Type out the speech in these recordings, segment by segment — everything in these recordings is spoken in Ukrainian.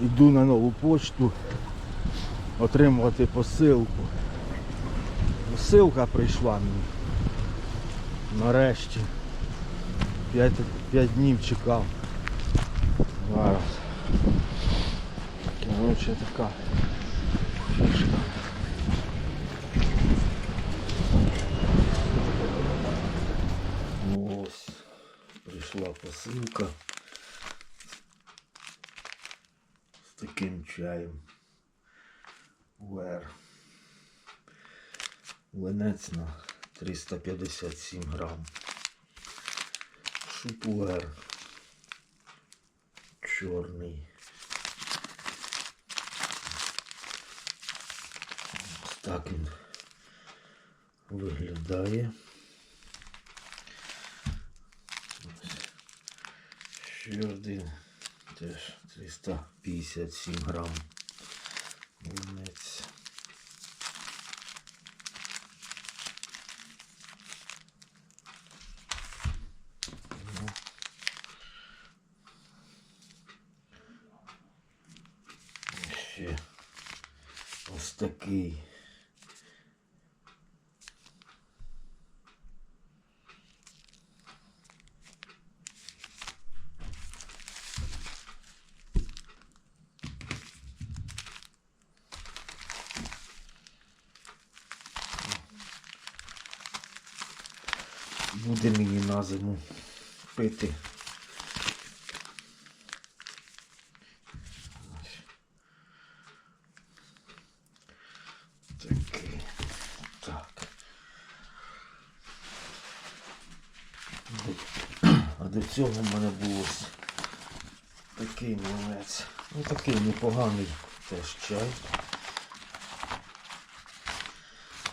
Йду на нову почту отримувати посилку. Посилка прийшла мені. Нарешті. П'ять, днів чекав. Зараз. Коротше така фішка. Ось прийшла посилка таким чаєм. Уер. Венець на 357 грам. Шупуер. Чорний. Ось так він виглядає. Ще один. Теж 357 грам. Вінець. Ну. Такий. Буде мені на зиму пити. А до цього в мене був ось такий млинець. Ну такий непоганий теж чай.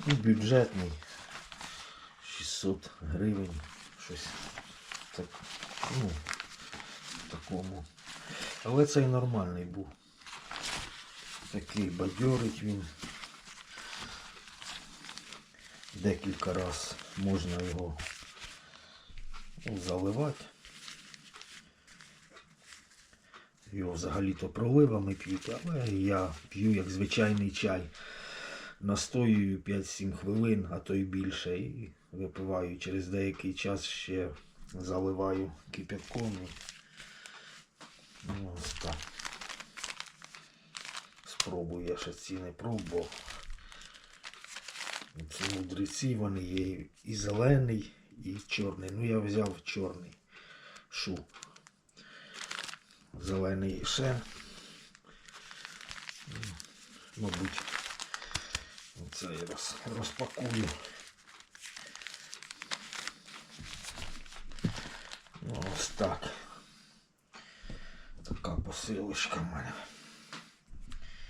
І бюджетний. 600 гривень. Щось так, ну, такому. Але цей нормальний був. Такий бадьорить він. Декілька раз можна його заливати. Його взагалі-то проливами п'ють, але я п'ю як звичайний чай. Настоюю 5-7 хвилин, а то й більше. І випиваю через деякий час ще заливаю кипятком. Ну, ось так. Спробую я ще ці не пробував. Ці мудреці вони є і зелений, і чорний. Ну я взяв чорний шу. Зелений ще. Мабуть, це я розпакую. Ну, ось так. Така посилочка в мене.